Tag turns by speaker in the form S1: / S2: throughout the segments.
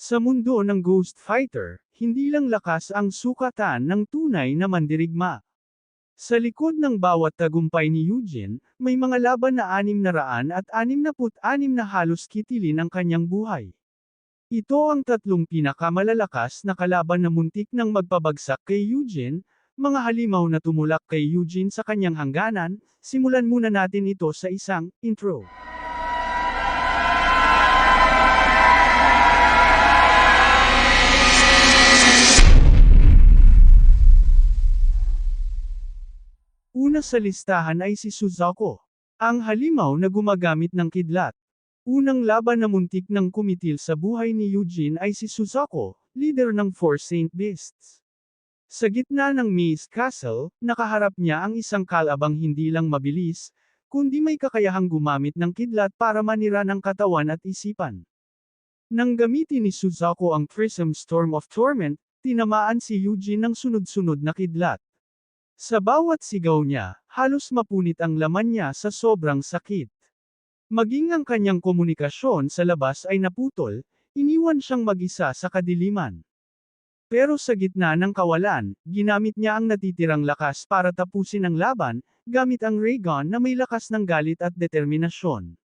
S1: Sa mundo ng Ghost Fighter, hindi lang lakas ang sukatan ng tunay na mandirigma. Sa likod ng bawat tagumpay ni Eugene, may mga laban na anim na raan at anim na put anim na halos kitilin ang kanyang buhay. Ito ang tatlong pinakamalalakas na kalaban na muntik nang magpabagsak kay Eugene, mga halimaw na tumulak kay Eugene sa kanyang hangganan, simulan muna natin ito sa isang intro. Una sa listahan ay si Suzuko, ang halimaw na gumagamit ng kidlat. Unang laban na muntik ng kumitil sa buhay ni Eugene ay si Suzuko, leader ng Four Saint Beasts. Sa gitna ng Maze Castle, nakaharap niya ang isang kalabang hindi lang mabilis, kundi may kakayahang gumamit ng kidlat para manira ng katawan at isipan. Nang gamitin ni Suzuko ang Prism Storm of Torment, tinamaan si Eugene ng sunod-sunod na kidlat. Sa bawat sigaw niya, halos mapunit ang laman niya sa sobrang sakit. Maging ang kanyang komunikasyon sa labas ay naputol, iniwan siyang mag-isa sa kadiliman. Pero sa gitna ng kawalan, ginamit niya ang natitirang lakas para tapusin ang laban, gamit ang ray gun na may lakas ng galit at determinasyon.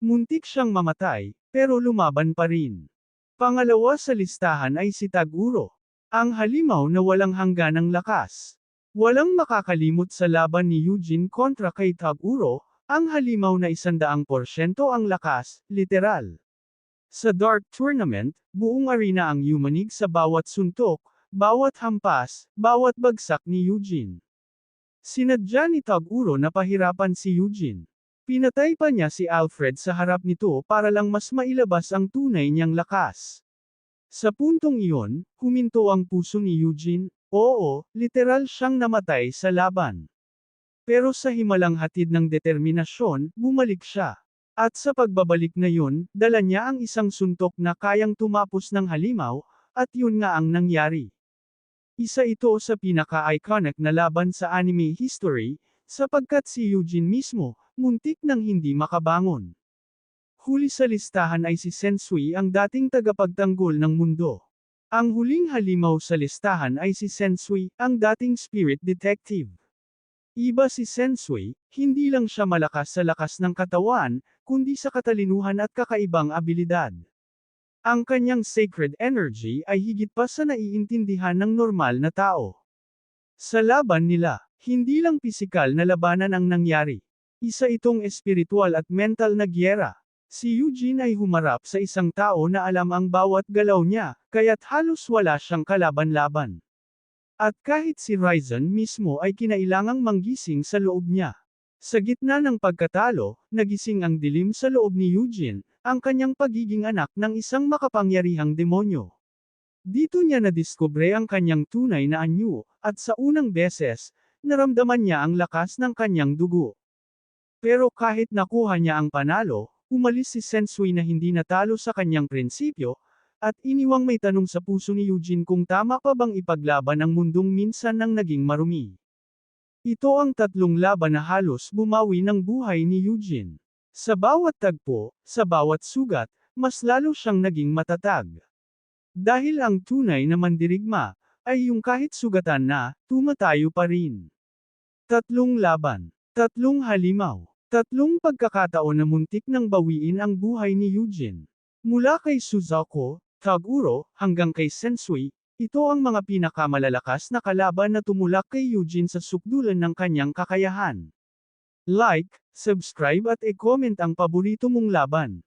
S1: Muntik siyang mamatay, pero lumaban pa rin. Pangalawa sa listahan ay si Taguro, ang halimaw na walang hangganang lakas. Walang makakalimot sa laban ni Eugene kontra kay Taguro, ang halimaw na isandaang porsyento ang lakas, literal. Sa Dark Tournament, buong arena ang yumanig sa bawat suntok, bawat hampas, bawat bagsak ni Eugene. Sinadya ni Taguro na pahirapan si Eugene. Pinatay pa niya si Alfred sa harap nito para lang mas mailabas ang tunay niyang lakas. Sa puntong iyon, huminto ang puso ni Eugene, Oo, literal siyang namatay sa laban. Pero sa himalang hatid ng determinasyon, bumalik siya. At sa pagbabalik na yun, dala niya ang isang suntok na kayang tumapos ng halimaw, at yun nga ang nangyari. Isa ito sa pinaka-iconic na laban sa anime history, sapagkat si Eugene mismo, muntik nang hindi makabangon. Huli sa listahan ay si Sensui ang dating tagapagtanggol ng mundo. Ang huling halimaw sa listahan ay si Sensui, ang dating spirit detective. Iba si Sensui, hindi lang siya malakas sa lakas ng katawan, kundi sa katalinuhan at kakaibang abilidad. Ang kanyang sacred energy ay higit pa sa naiintindihan ng normal na tao. Sa laban nila, hindi lang pisikal na labanan ang nangyari. Isa itong espiritual at mental na gyera. Si Eugene ay humarap sa isang tao na alam ang bawat galaw niya, kaya't halos wala siyang kalaban-laban. At kahit si Ryzen mismo ay kinailangang manggising sa loob niya. Sa gitna ng pagkatalo, nagising ang dilim sa loob ni Eugene, ang kanyang pagiging anak ng isang makapangyarihang demonyo. Dito niya nadiskubre ang kanyang tunay na anyo, at sa unang beses, naramdaman niya ang lakas ng kanyang dugo. Pero kahit nakuha niya ang panalo, Umalis si Sensui na hindi natalo sa kanyang prinsipyo, at iniwang may tanong sa puso ni Eugene kung tama pa bang ipaglaban ang mundong minsan nang naging marumi. Ito ang tatlong laban na halos bumawi ng buhay ni Eugene. Sa bawat tagpo, sa bawat sugat, mas lalo siyang naging matatag. Dahil ang tunay na mandirigma, ay yung kahit sugatan na, tumatayo pa rin. Tatlong laban. Tatlong halimaw. Tatlong pagkakataon na muntik nang bawiin ang buhay ni Eugene. Mula kay Suzuko, Taguro, hanggang kay Sensui, ito ang mga pinakamalalakas na kalaban na tumulak kay Eugene sa sukdulan ng kanyang kakayahan. Like, subscribe at e-comment ang paborito mong laban.